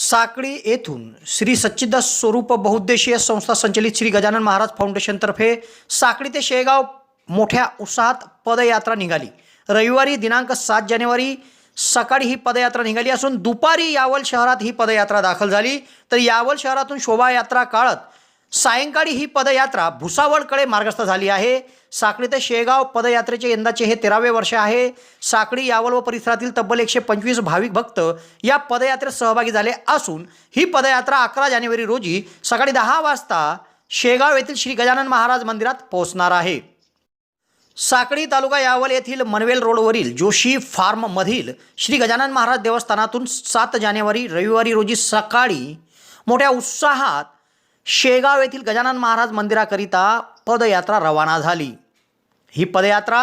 साकळी येथून श्री सच्चिदास स्वरूप बहुद्देशीय संस्था संचलित श्री गजानन महाराज फाउंडेशनतर्फे साकळी ते शेगाव मोठ्या उत्साहात पदयात्रा निघाली. रविवारी दिनांक सात जानेवारी सकाळी ही पदयात्रा निघाली असून दुपारी यावल शहरात ही पदयात्रा दाखल झाली. तर यावल शहरातून शोभायात्रा काढत सायंकाळी ही पदयात्रा भुसावळकडे मार्गस्थ झाली आहे. साखळी ते शेगाव पदयात्रेचे यंदाचे हे तेरावे वर्ष आहे. साखळी यावल व परिसरातील तब्बल एकशे पंचवीस भाविक भक्त या पदयात्रेत सहभागी झाले असून ही पदयात्रा अकरा जानेवारी रोजी सकाळी दहा वाजता शेगाव येथील श्री गजानन महाराज मंदिरात पोहोचणार आहे. साखळी तालुका यावल येथील मनवेल रोडवरील जोशी फार्ममधील श्री गजानन महाराज देवस्थानातून सात जानेवारी रविवारी रोजी सकाळी मोठ्या उत्साहात शेगाव येथील गजानन महाराज मंदिराकरिता पदयात्रा रवाना झाली. ही पदयात्रा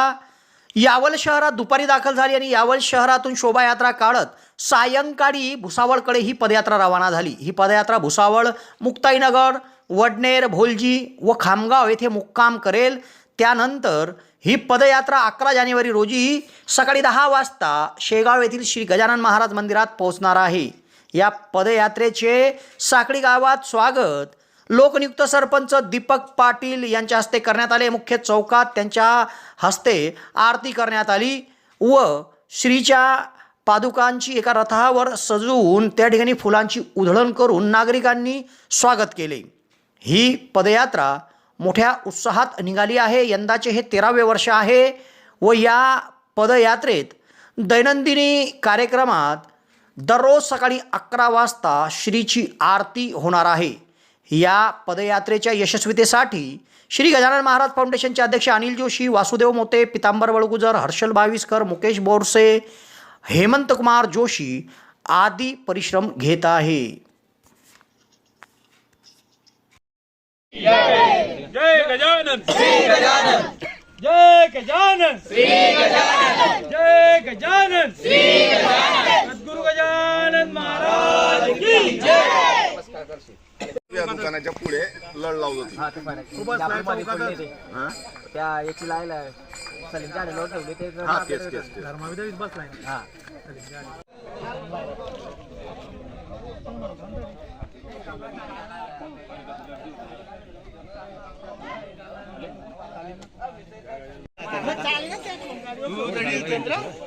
यावल शहरात दुपारी दाखल झाली आणि यावल शहरातून शोभायात्रा काढत सायंकाळी भुसावळकडे ही पदयात्रा रवाना झाली. ही पदयात्रा भुसावळ मुक्ताईनगर वडनेर भोलजी व खामगाव येथे मुक्काम करेल. त्यानंतर ही पदयात्रा अकरा जानेवारी रोजी सकाळी दहा वाजता शेगाव येथील श्री गजानन महाराज मंदिरात पोहोचणार आहे. या पदयात्रेचे साखळी गावात स्वागत लोकनियुक्त सरपंच दीपक पाटील यांच्या हस्ते करण्यात आले. मुख्य चौकात त्यांच्या हस्ते आरती करण्यात आली व श्रीच्या पादुकांची एका रथावर सजवून त्या ठिकाणी फुलांची उधळण करून नागरिकांनी स्वागत केले. ही पदयात्रा मोठ्या उत्साहात निघाली आहे. यंदाचे हे तेरावे वर्ष आहे व या पदयात्रेत दैनंदिनी कार्यक्रमात दररोज सकाळी अकरा वाजता श्रीची आरती होणार आहे. या पदयात्रेच्या यशस्वीतेसाठी श्री गजानन महाराज फाउंडेशनचे अध्यक्ष अनिल जोशी वासुदेव मोते पितांबर वळगुजर हर्षल भाविस्कर मुकेश बोरसे हेमंत कुमार जोशी आदी परिश्रम घेत आहे. जय गजानन. श्री गजानन. जय गजानन. श्री गजानन. जय गजानन. श्री गजानन. सद्गुरु गजानन महाराज की जय. या दुकानाच्या पुढे लढ लावत होती. हा ते फरक आहे. हा? त्या याची लायला सलीमच्या आलेलो ठेवली ते हा तेच तेच तेच. हा. त्यांचं झालं की?